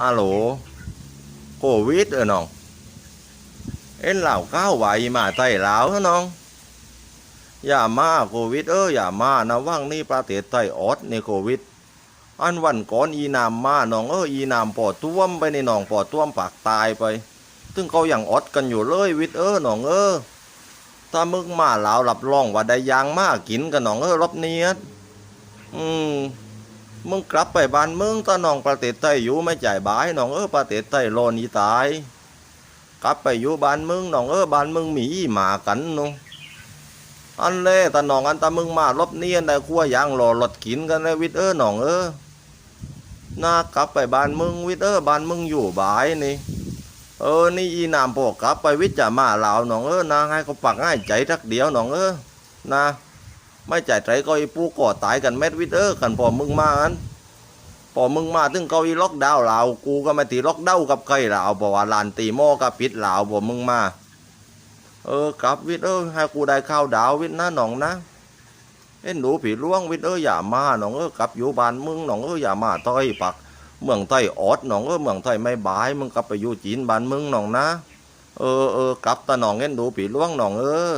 ฮัลโหลโควิดเออน้อง เอ็นเหล่าก้าวไหวมาไต้เหลาวฮะน้อง อย่ามาโควิดเอออย่ามานะว่างนี่ประเทศไทยออดในโควิด อันวันก่อนอีนามมาน้องเอออีนามปอดท่วมไปในน้องปอดท่วมปากตายไปซึ่งเขาอย่างอดกันอยู่เลยวิทเออน้องเออถ้ามึงมาลาวรับรองว่าได้ยางมากินกันน้องเออรอบเนี้ยอืม มึงกลับไปบ้านมึงตาน้องประเทศไทยอยู่ไม่จ่ายบายน้องเออประเทศไทยรอนีตาย กลับไปอยู่บ้านมึงน้องเออบ้านมึงมีอีหมากันน้องอันเล่ตาน้องอันตามึงมารบเนียนได้ขั้วยางรอรถกินกันเลยวิทย์เออน้องเออน่ากลับไปบ้านมึงวิทย์เออบ้านมึงอยู่บายนี่เออ นี่อีนามพวกกลับไปวิทย์จะมาลาวน้องเออนะให้เขาปักง่ายใจทักเดียวน้องเออนะ ไม่จ่ายใจก็อีปูก่อตายกันเม็ดวิทย์เออกันพอมึงมาอันพอมึงมาถึงเกาอีล็อกดาวน์ลาวกูก็ม่ตีล็อกดาวกับใครลาวบอกว่าลานตีหม้อกับปิดลาวพอมึงมา เออกลับวิทย์เออให้กูได้ข้าวดาววิทย์นะนองนะเอ็นดูผีล่วงวิทย์เอออย่ามาน้องเออกลับอยู่บ้านมึงน้องเอออย่ามาต้อยปักเมืองไทยออดน้องเออเมืองไทยไม่บายมึงกลับไปอยู่จีนบ้านมึงน้องนะ เออเออกลับตาน้องเอ็นดูผีล่วงน้องเออ